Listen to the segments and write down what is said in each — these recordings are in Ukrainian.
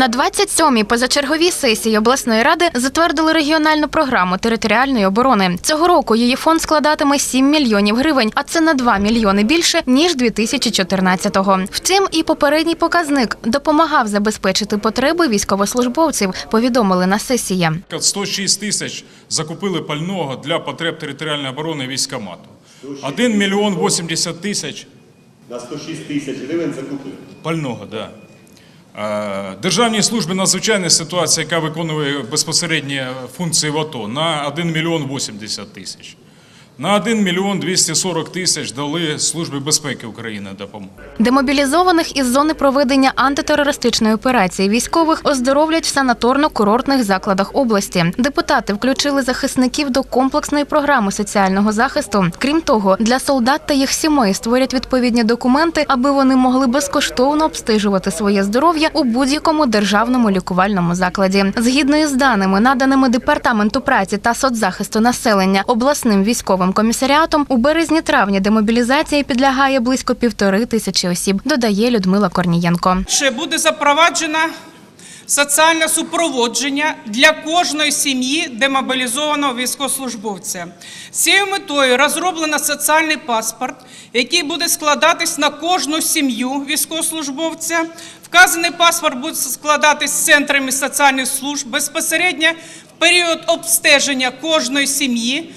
На 27-й позачерговій сесії обласної ради затвердили регіональну програму територіальної оборони. Цього року її фонд складатиме 7 мільйонів гривень, а це на 2 мільйони більше ніж 2014-го. Втім, і попередній показник допомагав забезпечити потреби військовослужбовців. Повідомили на сесії. 106 тисяч закупили пального для потреб територіальної оборони військомату. 1 мільйон 80 тисяч На 106 тисяч гривень закупили. пального, да. Е, Державній службі надзвичайна ситуація, яка виконує безпосередні функції в АТО, на 1 мільйон 80 тисяч. На 1 мільйон 240 тисяч дали Службі безпеки України допомогу. Демобілізованих із зони проведення антитерористичної операції військових оздоровлять в санаторно-курортних закладах області. Депутати включили захисників до комплексної програми соціального захисту. Крім того, для солдат та їх сімей створять відповідні документи, аби вони могли безкоштовно обстежувати своє здоров'я у будь-якому державному лікувальному закладі. Згідно із даними, наданими департаменту праці та соцзахисту населення обласним військовим комісаріатом, у березні-травні демобілізації підлягає близько півтори тисячі осіб, додає Людмила Корнієнко. Ще буде запроваджено соціальне супроводження для кожної сім'ї демобілізованого військовослужбовця. З цією метою розроблено соціальний паспорт, який буде складатись на кожну сім'ю військовослужбовця. Вказаний паспорт буде складатись з центрами соціальних служб безпосередньо в період обстеження кожної сім'ї.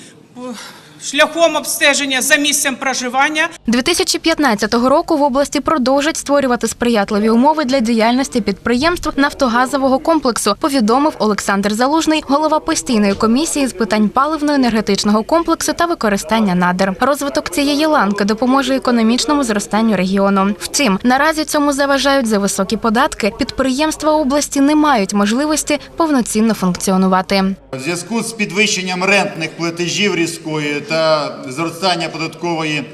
Шляхом обстеження за місцем проживання 2015 року в області продовжать створювати сприятливі умови для діяльності підприємств нафтогазового комплексу. Повідомив Олександр Залужний, голова постійної комісії з питань паливно-енергетичного комплексу та використання надр. Розвиток цієї ланки допоможе економічному зростанню регіону. Втім, наразі цьому заважають за високі податки. Підприємства області не мають можливості повноцінно функціонувати. В зв'язку з підвищенням рентних платежів різкої та зростання податкової е,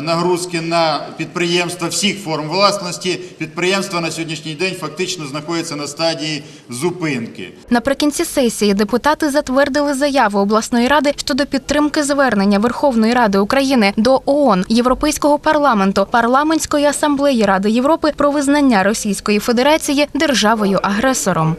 нагрузки на підприємства всіх форм власності, підприємства на сьогоднішній день фактично знаходяться на стадії зупинки. Наприкінці сесії депутати затвердили заяву обласної ради щодо підтримки звернення Верховної Ради України до ООН, Європейського парламенту, парламентської асамблеї Ради Європи про визнання Російської Федерації державою агресором.